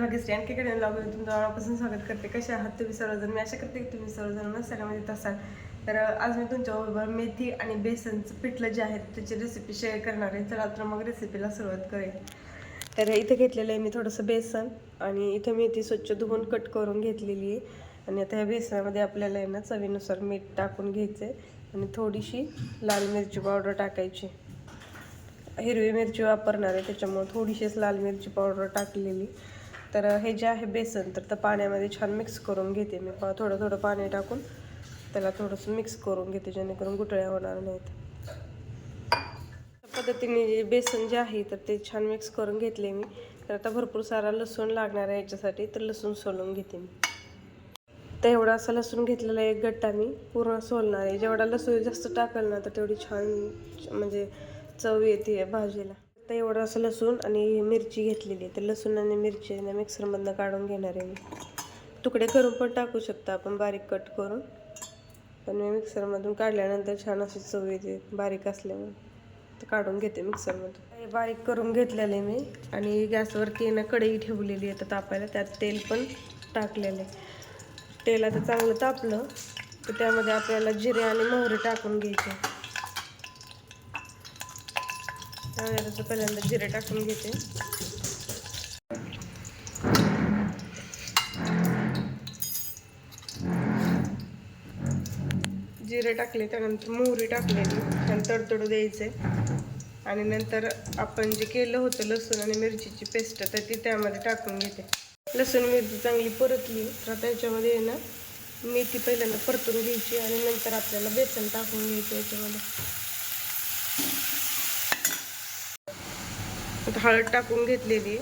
Best आणखीकडे लागून तुमचं मनापासून स्वागत करते. कसे आहात तुम्ही सर्वजण? मी आशा करते की तुम्ही सर्वजण मस्त तसाल असाल. तर आज मी तुमच्याबरोबर मेथी आणि बेसनचं पिठलं जे आहे त्याची रेसिपी शेअर करणार आहे. चला तर मग रेसिपीला सुरुवात करेल तर इथे घेतलेलं आहे मी थोडंसं बेसन आणि इथं मेथी स्वच्छ धुवून कट करून घेतलेली आहे. आणि आता ह्या बेसनामध्ये आपल्याला आहे ना चवीनुसार मीठ टाकून घ्यायचं आहे आणि थोडीशी लाल मिरची पावडर टाकायची. हिरवी मिरची वापरणार आहे त्याच्यामुळे थोडीशीच लाल मिरची पावडर टाकलेली. तर हे जे आहे बेसन तर त्या पाण्यामध्ये छान मिक्स करून घेते मी. थोडं थोडं पाणी टाकून त्याला थोडंसं मिक्स करून घेते जेणेकरून गुटळ्या होणार नाहीत. पद्धतीने जे बेसन जे आहे तर ते छान मिक्स करून घेतले मी. तर आता भरपूर सारा लसूण लागणार आहे याच्यासाठी तर लसूण सोलून घेते मी. तर एवढा असा लसूण घेतलेला एक गट्टा मी पूर्ण सोलणार आहे. जेवढा लसूण जास्त टाकल ना तर तेवढी छान म्हणजे चव येते भाजीला. तर एवढं असं लसूण आणि मिरची घेतलेली आहे. तर लसूण आणि मिरची ना मिक्सरमधनं काढून घेणार आहे मी. तुकडे करून पण टाकू शकता आपण बारीक कट करून. पण मी मिक्सरमधून काढल्यानंतर छान अशी चव येते बारीक असल्यामुळे. तर काढून घेते मिक्सरमधून. हे बारीक करून घेतलेलं आहे मी. आणि गॅसवरती ना कढई ठेवलेली आहे तर तापायला त्यात तेल पण टाकलेलं आहे. तेल आता चांगलं तापलं तर त्यामध्ये आपल्याला जिरे आणि मोहरी टाकून घ्यायचे. त्यामुळे पहिल्यांदा जिरे टाकून घेते. जिरे टाकले त्यानंतर मोहरी टाकलेली. छान तडतडू द्यायचे आणि नंतर आपण जे केलं होतं लसूण आणि मिरचीची पेस्ट तर ती त्यामध्ये टाकून घेते. लसूण मिरची चांगली परतली तर आता याच्यामध्ये आहे ना मेथी पहिल्यांदा परतून घ्यायची आणि नंतर आपल्याला बेसन टाकून घ्यायचं याच्यामध्ये. आता हळद टाकून घेतलेली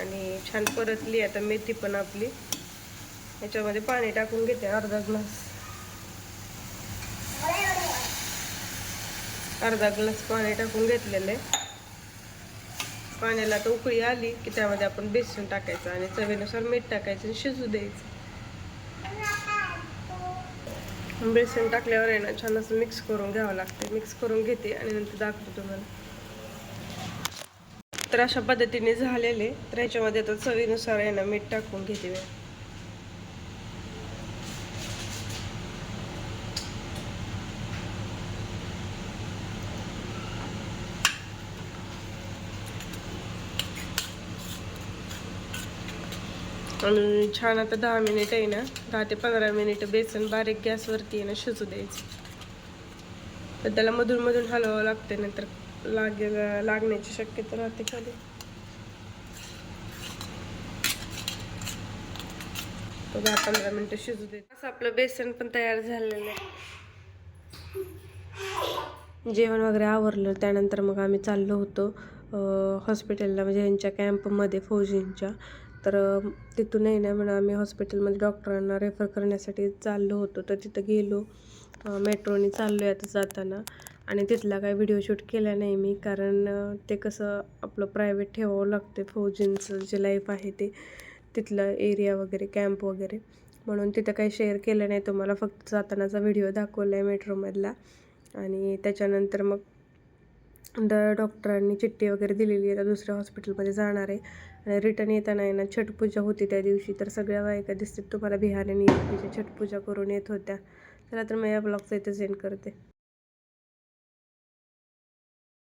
आणि छान परतली आता मेथी पण आपली. याच्यामध्ये पाणी टाकून घेते अर्धा ग्लास. अर्धा ग्लास पाणी टाकून घेतलेलं आहे. पाण्याला आता उकळी आली की त्यामध्ये आपण बेसन टाकायचं आणि चवीनुसार मीठ टाकायचं आणि शिजू द्यायचं. बेसन टाकल्यावर आहे ना छान असं मिक्स करून घ्यावं लागते मिक्स करून घेते आणि नंतर दाखवतो तुम्हाला. तर अशा पद्धतीने झालेले तर ह्याच्यामध्ये आता चवीनुसार आहे ना मीठ टाकून घेते मी. आणि छान आता दहा मिनिट आहे ना दहा ते पंधरा मिनिट बेसन बारीक गॅसवरती आहे ना शिजू द्यायचं. तर त्याला मधून मधून हलवावं लागते नंतर लागेल लागण्याची शक्यता राहते खाली. दहा पंधरा मिनटं शिजू दे असं आपलं बेसन पण तयार झालेलं आहे. जेवण वगैरे आवरलं त्यानंतर मग आम्ही चाललो होतो हॉस्पिटलला म्हणजे यांच्या कॅम्पमध्ये फौजींच्या. तर तिथून आहे ना म्हणून आम्ही हॉस्पिटलमध्ये डॉक्टरांना रेफर करण्यासाठी चाललो होतो. तर तिथं गेलो. मेट्रोने चाललो आहे आता जाताना. आणि तिथला काही व्हिडिओ शूट केला नाही मी कारण ते कसं आपलं प्रायव्हेट ठेवावं लागते फौजींचं जे लाईफ आहे ते तिथलं एरिया वगैरे कॅम्प वगैरे. म्हणून तिथं काही शेअर केलं नाही. तुम्हाला फक्त जातानाचा व्हिडिओ दाखवला आहे मेट्रोमधला आणि त्याच्यानंतर मग द डॉक्टरांनी चिठ्ठी वगैरे दिलेली आहे. तर दुसऱ्या हॉस्पिटलमध्ये जाणार आहे. आणि रिटर्न येताना आहे ना छटपूजा होती त्या दिवशी. तर सगळ्या बायका दिसतात तुम्हाला बिहारीने. छठ पूजा छटपूजा करून येत होत्या. चला तर मी या ब्लॉगचं इथे सेंड करते.